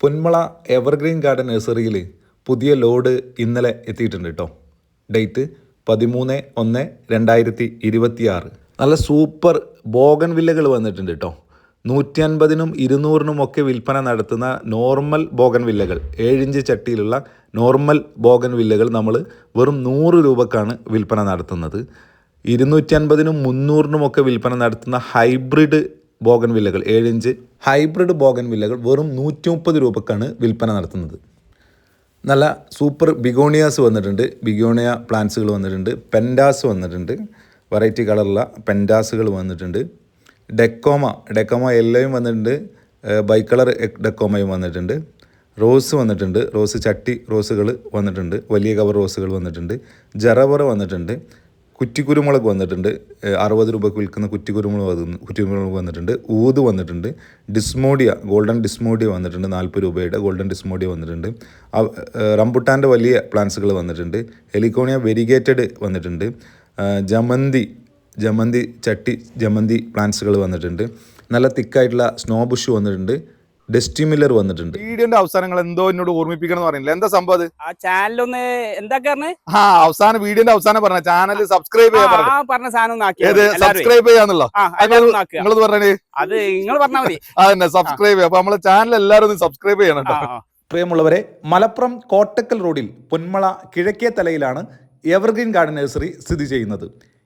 Ponmala evergreen garden നഴ്സറിയിൽ പുതിയ load ഇന്നലെ എത്തിയിട്ടുണ്ട് കേട്ടോ. ഡേറ്റ് പതിമൂന്ന് ഒന്ന് രണ്ടായിരത്തി ഇരുപത്തിയാറ് നല്ല സൂപ്പർ ബോഗൻ വില്ലകൾ വന്നിട്ടുണ്ട് കേട്ടോ. നൂറ്റി അൻപതിനും ഇരുന്നൂറിനും ഒക്കെ വിൽപ്പന നടത്തുന്ന നോർമൽ ബോഗൻ വില്ലകൾ. ഏഴിഞ്ച് ചട്ടിയിലുള്ള നോർമൽ ബോഗൻ വില്ലകൾ നമ്മൾ വെറും നൂറ് രൂപക്കാണ് വിൽപ്പന നടത്തുന്നത്. ഇരുന്നൂറ്റി അൻപതിനും മുന്നൂറിനും ഒക്കെ വിൽപ്പന നടത്തുന്ന ഹൈബ്രിഡ് ബോഗൻ വില്ലകൾ ഏഴിഞ്ച് ഹൈബ്രിഡ് ബോഗൻ വില്ലകൾ വെറും നൂറ്റി മുപ്പത് രൂപക്കാണ് വിൽപ്പന നടത്തുന്നത്. നല്ല സൂപ്പർ ബിഗോണിയാസ് വന്നിട്ടുണ്ട്. ബിഗോണിയ പ്ലാന്റ്സുകൾ വന്നിട്ടുണ്ട്. പെൻഡാസ് വന്നിട്ടുണ്ട്. വെറൈറ്റി കളറുള്ള പെൻഡാസുകൾ വന്നിട്ടുണ്ട്. ഡെക്കോമ ഡെക്കോമ യെല്ലോയും വന്നിട്ടുണ്ട്. ബൈ കളർ ഡെക്കോമയും വന്നിട്ടുണ്ട്. റോസ് വന്നിട്ടുണ്ട്. റോസ് ചട്ടി റോസുകൾ വന്നിട്ടുണ്ട്. വലിയ കവർ റോസുകൾ വന്നിട്ടുണ്ട്. ജറവറ വന്നിട്ടുണ്ട്. കുറ്റിക്കുരുമുളക് വന്നിട്ടുണ്ട്. ഏഹ് അറുപത് രൂപയ്ക്ക് വിൽക്കുന്ന കുറ്റിക്കുരുമുളക് വന്ന് കുറ്റിക്കുരുമുളക് വന്നിട്ടുണ്ട്. ഊത് വന്നിട്ടുണ്ട്. ഡിസ്മോഡിയ ഗോൾഡൻ ഡിസ്മോഡിയ വന്നിട്ടുണ്ട് നാൽപ്പത് രൂപയുടെ ഗോൾഡൻ ഡിസ്മോഡിയ വന്നിട്ടുണ്ട്. റംബുട്ടാന്റെ വലിയ പ്ലാന്റ്സുകൾ വന്നിട്ടുണ്ട്. എലിക്കോണിയ വെരിഗേറ്റഡ് വന്നിട്ടുണ്ട്. ജമന്തി ജമന്തി ചട്ടി ജമന്തി പ്ലാന്റ്സുകൾ വന്നിട്ടുണ്ട്. നല്ല തിക്കായിട്ടുള്ള സ്നോ ബുഷ് വന്നിട്ടുണ്ട്. ഡെസ്റ്റി മില്ലർ വന്നിട്ടുണ്ട്. വീഡിയോന്റെ അവസാനങ്ങൾ എന്തോ എന്നോട് ഓർമ്മിപ്പിക്കണം എന്ന് പറയുന്നില്ല എന്താ സംഭവം അത്? ആ ചാനലൊന്ന് എന്താ പറഞ്ഞേ? ആ അവസാനം വീഡിയോന്റെ അവസാനം പറഞ്ഞ ചാനൽ സബ്സ്ക്രൈബ് ചെയ്യാൻ പറഞ്ഞു ആ പറഞ്ഞ സാധനം ഒന്ന് ആക്കി ഏത്? എല്ലാവരും. സബ്സ്ക്രൈബ് ചെയ്യാന്നുള്ള? ആ എല്ലാവരും ഒന്ന് ആക്കുക. നിങ്ങളത് പറഞ്ഞേ? അത് നിങ്ങൾ പറഞ്ഞാൽ മതി. അതന്നെ സബ്സ്ക്രൈബ് ചെയ്യാം. അപ്പൊ നമ്മളെ ചാനൽ എല്ലാവരും ഒന്ന് സബ്സ്ക്രൈബ് ചെയ്യണം ആ, കേട്ടോ ആ. പ്രിയമുള്ളവരെ മലപ്പുറം കോട്ടക്കൽ റോഡിൽ പൊന്മള കിഴക്കേ തലയിലാണ് എവർഗ്രീൻ ഗാർഡൻ നഴ്സറി സ്ഥിതി ചെയ്യുന്നത്.